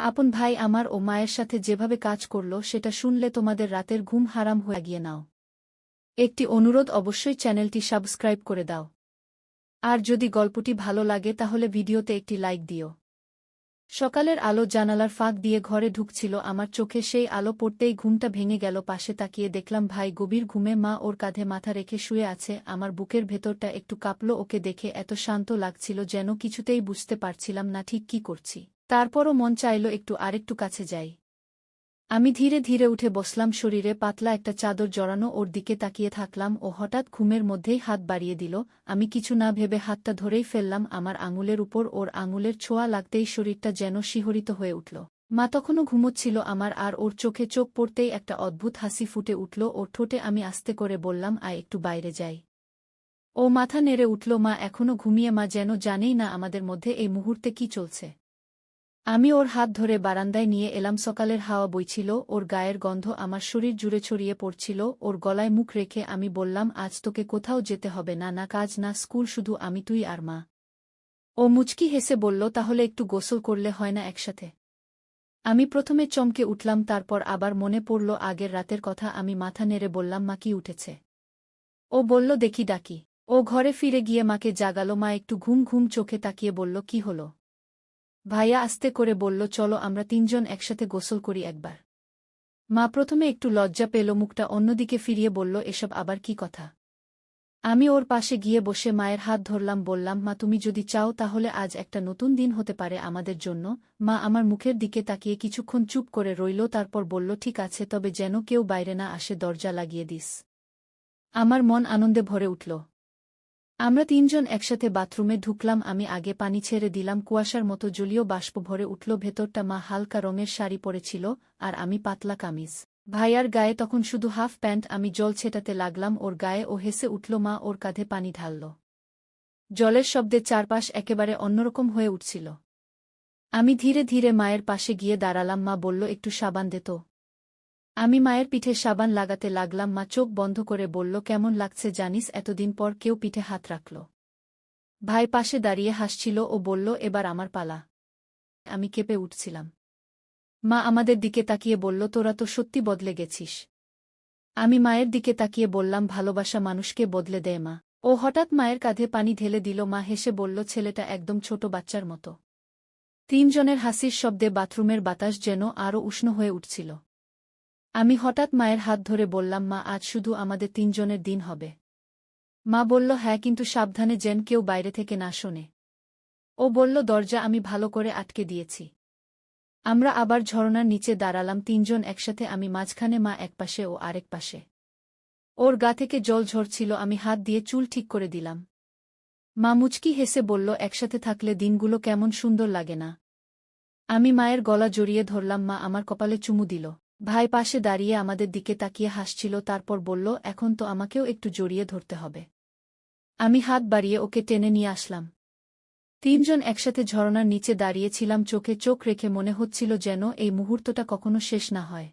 আপন ভাই আমার ও মায়ের সাথে যেভাবে কাজ করল, সেটা শুনলে তোমাদের রাতের ঘুম হারাম হয়ে গিয়ে নাও। একটি অনুরোধ অবশ্যই চ্যানেলটি সাবস্ক্রাইব করে দাও। আর যদি গল্পটি ভালো লাগে, তাহলে ভিডিওতে একটি লাইক দিও। সকালের আলো জানালার ফাঁক দিয়ে ঘরে ঢুকছিল আমার চোখে সেই আলো পড়তেই ঘুমটা ভেঙে গেল, পাশে তাকিয়ে দেখলাম ভাই গভীর ঘুমে মা ওর কাঁধে মাথা রেখে শুয়ে আছে, আমার বুকের ভেতরটা একটু কাঁপল, ওকে দেখে এত শান্ত লাগছিল যেন কিছুতেই বুঝতে পারছিলাম না ঠিক কি করছি। তারপরও মন চাইল একটু আরেকটু কাছে যাই। আমি ধীরে ধীরে উঠে বসলাম শরীরে পাতলা একটা চাদর জড়ানো ওর দিকে তাকিয়ে থাকলাম ও হঠাৎ ঘুমের মধ্যেই হাত বাড়িয়ে দিল। আমি কিছু না ভেবে হাতটা ধরেই ফেললাম আমার আঙুলের উপর, ওর আঙুলের ছোঁয়া লাগতেই শরীরটা যেন শিহরিত হয়ে উঠল। মা তখনও ঘুমোচ্ছিল আমার আর ওর চোখে চোখ পড়তেই একটা অদ্ভুত হাসি ফুটে উঠল। ওর ঠোঁটে আমি আস্তে করে বললাম, আয়, একটু বাইরে যাই। ও মাথা নেড়ে উঠল, মা এখনও ঘুমিয়ে মা যেন জানেই না আমাদের মধ্যে এই মুহূর্তে কি চলছে। আমি ওর হাত ধরে বারান্দায় নিয়ে এলাম। সকালের হাওয়া বইছিল, ওর গায়ের গন্ধ আমার শরীর জুড়ে ছড়িয়ে পড়ছিল, ওর গলায় মুখ রেখে আমি বললাম, আজ তোকে কোথাও যেতে হবে না না কাজ, না স্কুল, শুধু আমি, তুই আর মা। ও মুচকি হেসে বলল, তাহলে একটু গোসল করলে হয় না একসাথে? আমি প্রথমে চমকে উঠলাম, তারপর আবার মনে পড়ল আগের রাতের কথা, আমি মাথা নেড়ে বললাম, মা, কি উঠেছে? ও বলল, দেখি, ডাকি। ও ঘরে ফিরে গিয়ে মাকে জাগালো, মা একটু ঘুম ঘুম চোখে তাকিয়ে বলল, কি হলো? ভাইয়া আস্তে করে বলল, চলো আমরা তিনজন একসাথে গোসল করি একবার। মা প্রথমে একটু লজ্জা পেল, মুখটা অন্যদিকে ফিরিয়ে বলল, এসব আবার কি কথা? আমি ওর পাশে গিয়ে বসে মায়ের হাত ধরলাম, বললাম, মা, তুমি যদি চাও তাহলে আজ একটা নতুন দিন হতে পারে আমাদের জন্য। মা আমার মুখের দিকে তাকিয়ে কিছুক্ষণ চুপ করে রইল, তারপর বলল, ঠিক আছে, তবে যেন কেউ বাইরে না আসে, দরজা লাগিয়ে দিস। আমার মন আনন্দে ভরে উঠল। আমরা তিনজন একসাথে বাথরুমে ঢুকলাম, আমি আগে পানি ছেড়ে দিলাম, কুয়াশার মতো জলীয় বাষ্প ভরে উঠল, ভেতরটা মা হালকা রঙের শাড়ি পরেছিল, আর আমি পাতলা কামিজ। ভাইয়ার গায়ে তখন শুধু হাফ প্যান্ট, আমি জল ছেটাতে লাগলাম, ওর গায়ে ও হেসে উঠল, মা ওর কাঁধে পানি ঢালল। জলের শব্দে চারপাশ একেবারে অন্যরকম হয়ে উঠছিল। আমি ধীরে ধীরে মায়ের পাশে গিয়ে দাঁড়ালাম, মা বলল, একটু সাবান দে তো। আমি মায়ের পিঠে সাবান লাগাতে লাগলাম, মা চোখ বন্ধ করে বলল, কেমন লাগছে জানিস, এতদিন পর কেউ পিঠে হাত রাখল। ভাই পাশে দাঁড়িয়ে হাসছিল ও বলল, এবার আমার পালা। আমি কেঁপে উঠছিলাম। মা আমাদের দিকে তাকিয়ে বলল, তোরা তো সত্যি বদলে গেছিস। আমি মায়ের দিকে তাকিয়ে বললাম, ভালোবাসা মানুষকে বদলে দেয় মা। ও হঠাৎ মায়ের কাঁধে পানি ঢেলে দিল, মা হেসে বলল, ছেলেটা একদম ছোট বাচ্চার মতো। তিনজনের হাসির শব্দে বাথরুমের বাতাস যেন আরও উষ্ণ হয়ে উঠছিল। আমি হঠাৎ মায়ের হাত ধরে বললাম, মা, আজ শুধু আমাদের তিনজনের দিন হবে। মা বলল হ্যাঁ কিন্তু সাবধানে যেন কেউ বাইরে থেকে না শোনে। ও বলল, দরজা আমি ভালো করে আটকে দিয়েছি। আমরা আবার ঝরনার নিচে দাঁড়ালাম, তিনজন একসাথে আমি মাঝখানে, মা একপাশে ও আরেক পাশে। ওর গা থেকে জল ঝরছিল, আমি হাত দিয়ে চুল ঠিক করে দিলাম। মা মুচকি হেসে বলল, একসাথে থাকলে দিনগুলো কেমন সুন্দর লাগে না। আমি মায়ের গলা জড়িয়ে ধরলাম, মা আমার কপালে চুমু দিল। ভাই পাশে দাঁড়িয়ে আমাদের দিকে তাকিয়ে হাসছিল, তারপর বলল, এখন তো আমাকেও একটু জড়িয়ে ধরতে হবে। আমি হাত বাড়িয়ে ওকে টেনে নিয়ে আসলাম। তিনজন একসাথে ঝরনার নিচে দাঁড়িয়েছিলাম, চোখে চোখ রেখে মনে হচ্ছিল যেন এই মুহূর্তটা কখনো শেষ না হয়।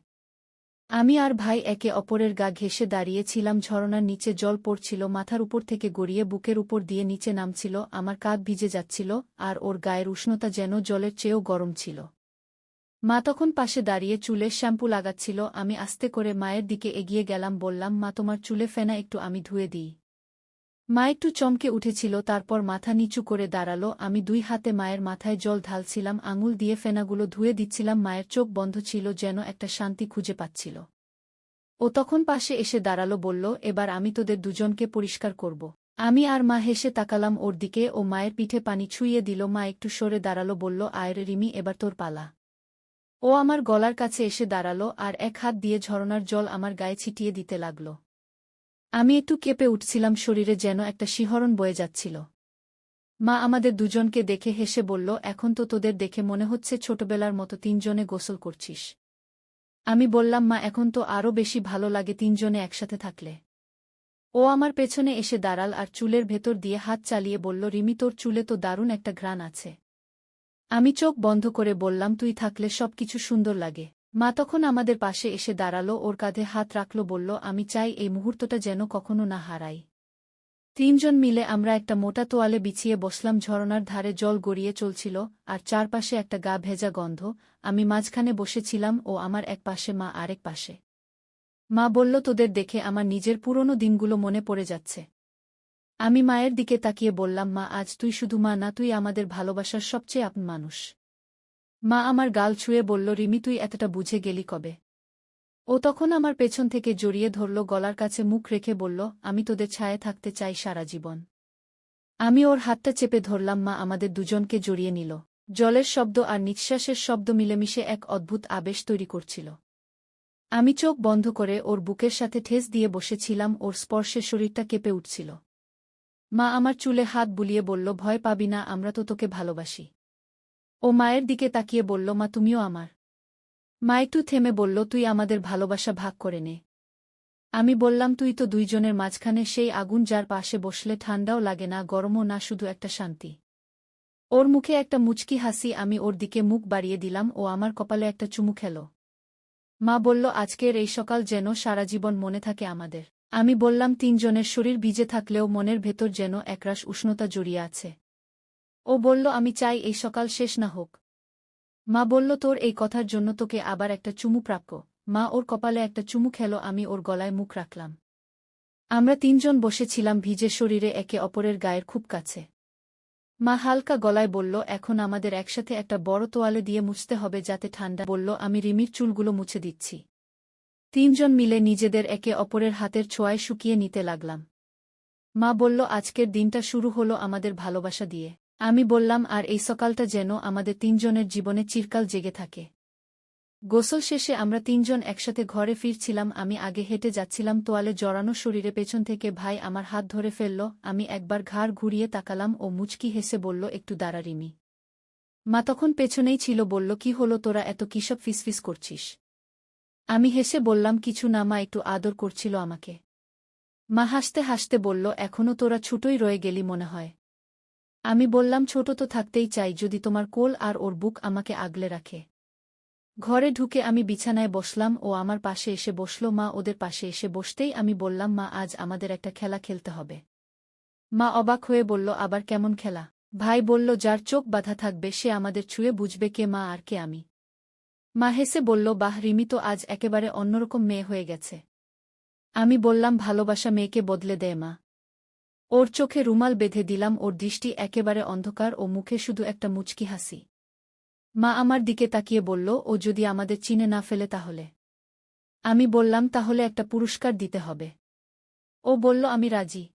আমি আর ভাই একে অপরের গা ঘেসে দাঁড়িয়েছিলাম, ঝরনার নিচে জল পড়ছিল, মাথার উপর থেকে গড়িয়ে বুকের উপর দিয়ে নিচে নামছিল, আমার কাঁধ ভিজে যাচ্ছিল, আর ওর গায়ের উষ্ণতা যেন জলের চেয়েও গরম ছিল। মা তখন পাশে দাঁড়িয়ে চুলে শ্যাম্পু লাগাচ্ছিল, আমি আস্তে করে মায়ের দিকে এগিয়ে গেলাম, বললাম, মা, তোমার চুলে ফেনা একটু আমি ধুয়ে দিই। মা একটু চমকে উঠেছিল, তারপর মাথা নিচু করে দাঁড়াল, আমি দুই হাতে মায়ের মাথায় জল ঢালছিলাম, আঙুল দিয়ে ফেনাগুলো ধুয়ে দিচ্ছিলাম, মায়ের চোখ বন্ধ ছিল যেন একটা শান্তি খুঁজে পাচ্ছিল। ও তখন পাশে এসে দাঁড়াল, বলল, এবার আমি তোদের দুজনকে পরিষ্কার করব। আমি আর মা হেসে তাকালাম ওর দিকে, ও মায়ের পিঠে পানি ছুঁয়ে দিল, মা একটু সরে দাঁড়াল, বলল আয়ের রিমি, এবার তোর পালা। ও আমার গলার কাছে এসে দাঁড়াল আর এক হাত দিয়ে ঝরনার জল আমার গায়ে ছিটিয়ে দিতে লাগল। আমি একটু কেঁপে উঠছিলাম, শরীরে যেন একটা শিহরণ বয়ে যাচ্ছিল। মা আমাদের দুজনকে দেখে হেসে বলল, এখন তো তোদের দেখে মনে হচ্ছে ছোটবেলার মতো তিনজনে গোসল করছিস। আমি বললাম, মা, এখন তো আরও বেশি ভালো লাগে তিনজনে একসাথে থাকলে। ও আমার পেছনে এসে দাঁড়াল আর চুলের ভেতর দিয়ে হাত চালিয়ে বলল, রিমি, তোর চুলে তো দারুণ একটা ঘ্রাণ আছে। আমি চোখ বন্ধ করে বললাম, তুই থাকলে সব কিছু সুন্দর লাগে। মা তখন আমাদের পাশে এসে দাঁড়াল, ওর কাঁধে হাত রাখল, বলল, আমি চাই এই মুহূর্তটা যেন কখনো না হারাই। তিনজন মিলে আমরা একটা মোটা তোয়ালে বিছিয়ে বসলাম, ঝরনার ধারে জল গড়িয়ে চলছিল, আর চারপাশে একটা গা ভেজা গন্ধ। আমি মাঝখানে বসেছিলাম, ও আমার এক পাশে, মা আরেক পাশে। মা বলল, তোদের দেখে আমার নিজের পুরনো দিনগুলো মনে পড়ে যাচ্ছে। আমি মায়ের দিকে তাকিয়ে বললাম, মা, আজ তুই শুধু মা না, তুই আমাদের ভালোবাসার সবচেয়ে আপন মানুষ। মা আমার গাল ছুঁয়ে বলল, রিমি, তুই এতটা বুঝে গেলি কবে? ও তখন আমার পেছন থেকে জড়িয়ে ধরল, গলার কাছে মুখ রেখে বলল, আমি তোদের ছায়ে থাকতে চাই সারা জীবন। আমি ওর হাতটা চেপে ধরলাম, মা আমাদের দুজনকে জড়িয়ে নিল। জলের শব্দ আর নিঃশ্বাসের শব্দ মিলেমিশে এক অদ্ভুত আবেশ তৈরি করছিল। আমি চোখ বন্ধ করে ওর বুকের সাথে ঠেস দিয়ে বসেছিলাম, ওর স্পর্শে শরীরটা কেঁপে উঠছিল। মা আমার চুলে হাত বুলিয়ে বলল, ভয় পাবি না, আমরা তো তোকে ভালোবাসি। ও মায়ের দিকে তাকিয়ে বলল, মা, তুমিও আমার। মা একটু থেমে বলল, তুই আমাদের ভালোবাসা ভাগ করে নে। আমি বললাম, তুই তো দুইজনের মাঝখানে সেই আগুন যার পাশে বসলে ঠান্ডাও লাগে না, গরমও না, শুধু একটা শান্তি। ওর মুখে একটা মুচকি হাসি, আমি ওর দিকে মুখ বাড়িয়ে দিলাম, ও আমার কপালে একটা চুমু খেল। মা বলল, আজকের এই সকাল যেন সারা জীবন মনে থাকে আমাদের। আমি বললাম, তিনজনের শরীর ভিজে থাকলেও মনের ভেতর যেন একরাশ উষ্ণতা জড়িয়ে আছে। ও বলল, আমি চাই এই সকাল শেষ না হোক। মা বলল, তোর এই কথার জন্য তোকে আবার একটা চুমু প্রাপ্য। মা ওর কপালে একটা চুমু খেল, আমি ওর গলায় মুখ রাখলাম। আমরা তিনজন বসেছিলাম ভিজে শরীরে একে অপরের গায়ের খুব কাছে। মা হালকা গলায় বলল, এখন আমাদের একসাথে একটা বড় তোয়ালে দিয়ে মুছতে হবে, যাতে ঠান্ডা বলল, আমি রিমির চুলগুলো মুছে দিচ্ছি। তিনজন মিলে নিজেদের একে অপরের হাতের ছোঁয়ায় শুকিয়ে নিতে লাগলাম। মা বলল, আজকের দিনটা শুরু হলো আমাদের ভালোবাসা দিয়ে। আমি বললাম, আর এই সকালটা যেন আমাদের তিনজনের জীবনে চিরকাল জেগে থাকে। গোসল শেষে আমরা তিনজন একসাথে ঘরে ফিরছিলাম। আমি আগে হেঁটে যাচ্ছিলাম, তোয়ালে জড়ানো শরীরে পেছন থেকে ভাই আমার হাত ধরে ফেলল। আমি একবার ঘাড় ঘুরিয়ে তাকালাম ও মুচকি হেসে বলল, একটু দাঁড়ারিমি মা তখন পেছনেই ছিল, বলল, কি হলো তোরা এত কিসব ফিসফিস করছিস? আমি হেসে বললাম, কিছু না, মা, একটু আদর করছিল আমাকে। মা হাসতে হাসতে বলল এখনও তোরা ছুটোই রয়ে গেলি মনে হয়। আমি বললাম, ছোট তো থাকতেই চাই, যদি তোমার কোল আর ওর বুক আমাকে আগলে রাখে। ঘরে ঢুকে আমি বিছানায় বসলাম, ও আমার পাশে এসে বসল, মা ওদের পাশে এসে বসতেই আমি বললাম, মা, আজ আমাদের একটা খেলা খেলতে হবে। মা অবাক হয়ে বলল, আবার কেমন খেলা? ভাই বলল, যার চোখ বাধা থাকবে, সে আমাদের ছুঁয়ে বুঝবে কে মা আর কে আমি। মা হেসে বলল, বাহ, রিমি তো আজ একেবারে অন্যরকম মেয়ে হয়ে গেছে। আমি বললাম, ভালোবাসা মেয়েকে বদলে দেয় মা। ওর চোখে রুমাল বেঁধে দিলাম, ওর দৃষ্টি একেবারে অন্ধকার, ও মুখে শুধু একটা মুচকি হাসি। মা আমার দিকে তাকিয়ে বলল, ও যদি আমাদের চিনে না ফেলে তাহলে? আমি বললাম, তাহলে একটা পুরস্কার দিতে হবে। ও বলল, আমি রাজি।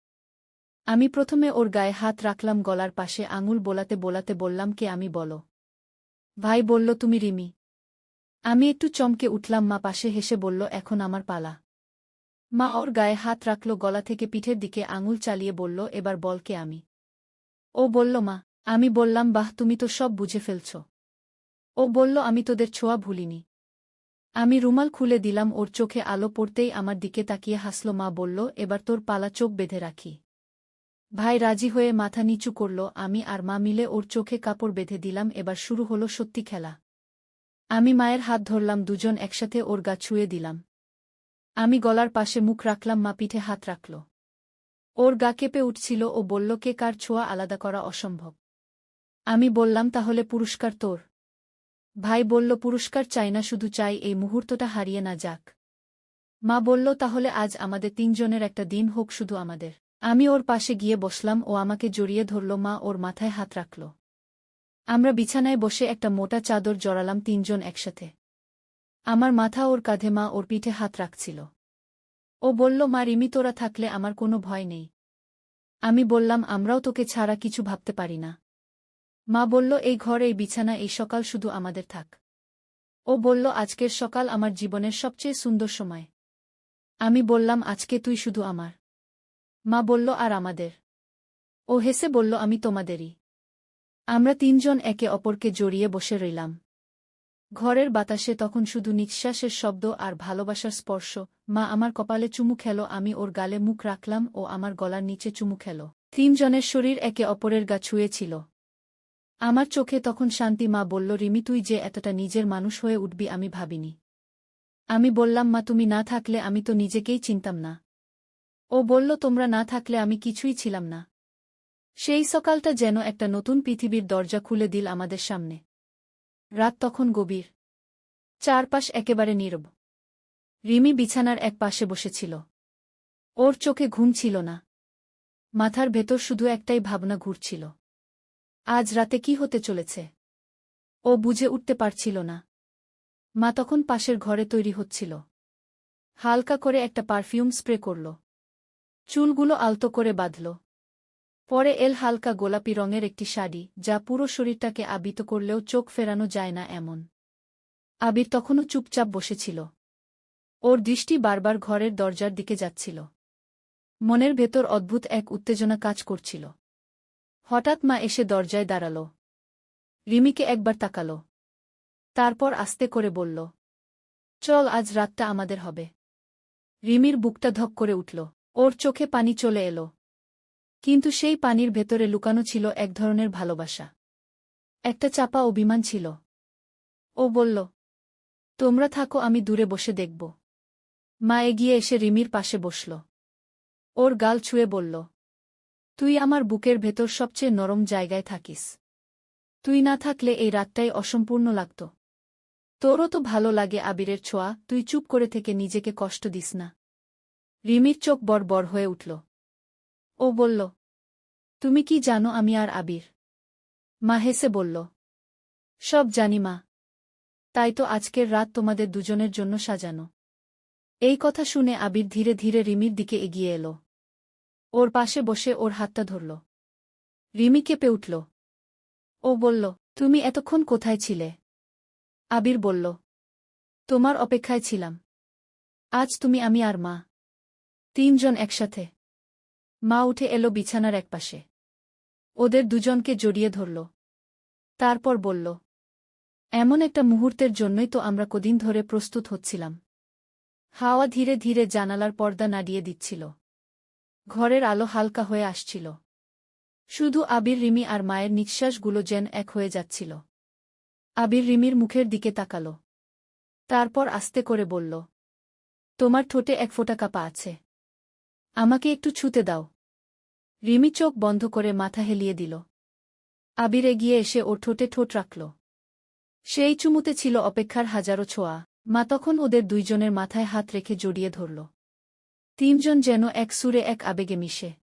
আমি প্রথমে ওর গায়ে হাত রাখলাম, গলার পাশে আঙুল বোলাতে বোলাতে বললাম, কে আমি বলো? ভাই বলল, তুমি রিমি। আমি একটু চমকে উঠলাম, মা পাশে হেসে বলল, এখন আমার পালা। মা ওর গায়ে হাত রাখল, গলা থেকে পিঠের দিকে আঙুল চালিয়ে বলল, এবার বলকে আমি? ও বলল, মা, আমি বললাম, বাহ, তুমি তো সব বুঝে ফেলছ। ও বলল, আমি তোদের ছোঁয়া ভুলিনি। আমি রুমাল খুলে দিলাম, ওর চোখে আলো পড়তেই আমার দিকে তাকিয়ে হাসল, মা বলল, এবার তোর পালা চোখ বেঁধে রাখি। ভাই রাজি হয়ে মাথা নিচু করল, আমি আর মা মিলে ওর চোখে কাপড় বেঁধে দিলাম, এবার শুরু হলো সত্যি খেলা। আমি মায়ের হাত ধরলাম, দুজন একসাথে ওর গা ছুঁয়ে দিলাম। আমি গলার পাশে মুখ রাখলাম, মা পিঠে হাত রাখল। ওর গা কেঁপে উঠছিল ও বলল, কে কার ছোঁয়া আলাদা করা অসম্ভব। আমি বললাম, তাহলে পুরস্কার তোর। ভাই বলল, পুরস্কার চাই না, শুধু চাই এই মুহূর্তটা হারিয়ে না যাক। মা বলল, তাহলে আজ আমাদের তিনজনের একটা দিন হোক শুধু আমাদের। আমি ওর পাশে গিয়ে বসলাম, ও আমাকে জড়িয়ে ধরল, মা ওর মাথায় হাত রাখল। আমরা বিছানায় বসে একটা মোটা চাদর জড়ালাম তিনজন একসাথে। আমার মাথা ওর কাঁধে, মা ওর পিঠে হাত রাখছিল। ও বলল, মা, রিমি, তোরা থাকলে আমার কোনো ভয় নেই। আমি বললাম, আমরাও তোকে ছাড়া কিছু ভাবতে পারি না। মা বলল, এই ঘর, এই বিছানা, এই সকাল শুধু আমাদের থাক। ও বলল, আজকের সকাল আমার জীবনের সবচেয়ে সুন্দর সময়। আমি বললাম, আজকে তুই শুধু আমার। মা বলল, আর আমাদের। ও হেসে বলল, আমি তোমাদেরই। আমরা তিনজন একে অপরকে জড়িয়ে বসে রইলাম। ঘরের বাতাসে তখন শুধু নিঃশ্বাসের শব্দ আর ভালোবাসার স্পর্শ। মা আমার কপালে চুমু খেল, আমি ওর গালে মুখ রাখলাম ও আমার গলার নিচে চুমু খেল। তিনজনের শরীর একে অপরের গা ছুঁয়েছিল আমার চোখে তখন শান্তি, মা বলল, রিমি, তুই যে এতটা নিজের মানুষ হয়ে উঠবি, আমি ভাবিনি। আমি বললাম, মা, তুমি না থাকলে আমি তো নিজেকেই চিনতাম না। ও বলল, তোমরা না থাকলে আমি কিছুই ছিলাম না। সেই সকালটা যেন একটা নতুন পৃথিবীর দরজা খুলে দিল আমাদের সামনে। রাত তখন গভীর। চারপাশ একেবারে নীরব। রিমি বিছানার এক পাশে বসেছিল। ওর চোখে ঘুম ছিল না। মাথার ভেতর শুধু একটাই ভাবনা ঘুরছিল। আজ রাতে কি হতে চলেছে? ও বুঝে উঠতে পারছিল না। মা তখন পাশের ঘরে তৈরি হচ্ছিল। হালকা করে একটা পারফিউম স্প্রে করল। চুলগুলো আলতো করে বাঁধল। পরে এল হালকা গোলাপি রঙের একটি শাড়ি, যা পুরো শরীরটাকে আবিত করলেও চোখ ফেরানো যায় না এমন। আবির তখনও চুপচাপ বসেছিল। ওর দৃষ্টি বারবার ঘরের দরজার দিকে যাচ্ছিল। মনের ভেতর অদ্ভুত এক উত্তেজনা কাজ করছিল। হঠাৎ মা এসে দরজায় দাঁড়াল। রিমিকে একবার তাকাল। তারপর আস্তে করে বলল, চল, আজ রাতটা আমাদের হবে। রিমির বুকটা ধক করে উঠল। ওর চোখে পানি চলে এলো। কিন্তু সেই পানির ভেতরে লুকানো ছিল এক ধরনের ভালোবাসা। একটা চাপা অভিমান ছিল। ও বলল, তোমরা থাকো, আমি দূরে বসে দেখব। মা এগিয়ে এসে রিমির পাশে বসল। ওর গাল ছুঁয়ে বলল, তুই আমার বুকের ভেতর সবচেয়ে নরম জায়গায় থাকিস। তুই না থাকলে এই রাতটাই অসম্পূর্ণ লাগত। তোরও তো ভালো লাগে আবিরের ছোঁয়া, তুই চুপ করে থেকে নিজেকে কষ্ট দিস না। রিমির চোখ বড় বড় হয়ে উঠল। ও বলল, তুমি কি জানো আমি আর আবির? মা হেসে বলল, সব জানি মা। তাই তো আজকের রাত তোমাদের দুজনের জন্য সাজানো। এই কথা শুনে আবির ধীরে ধীরে রিমির দিকে এগিয়ে এলো। ওর পাশে বসে ওর হাতটা ধরল। রিমি কেঁপে উঠল। ও বলল, তুমি এতক্ষণ কোথায় ছিলে? আবির বলল, তোমার অপেক্ষায় ছিলাম। আজ তুমি আমি আর মা। তিনজন একসাথে। মা উঠে এলো বিছানার একপাশে। ওদের দুজনকে জড়িয়ে ধরল। তারপর বলল, এমন একটা মুহূর্তের জন্যই তো আমরা কদিন ধরে প্রস্তুত হচ্ছিলাম হাওয়া ধীরে ধীরে জানালার পর্দা নাড়িয়ে দিচ্ছিল। ঘরের আলো হালকা হয়ে আসছিল। শুধু আবির, রিমি আর মায়ের নিঃশ্বাসগুলো যেন এক হয়ে যাচ্ছিল। আবির রিমির মুখের দিকে তাকাল। তারপর আস্তে করে বলল, তোমার ঠোঁটে এক ফোঁটা কাপা আছে। আমাকে একটু ছুতে দাও। রিমি চোখ বন্ধ করে মাথা হেলিয়ে দিল। আবির এগিয়ে এসে ও ঠোঁটে ঠোঁট রাখল। সেই চুমুতে ছিল অপেক্ষার হাজারো ছোঁয়া। মা তখন ওদের দুইজনের মাথায় হাত রেখে জড়িয়ে ধরল। তিনজন যেন এক সুরে এক আবেগে মিশে।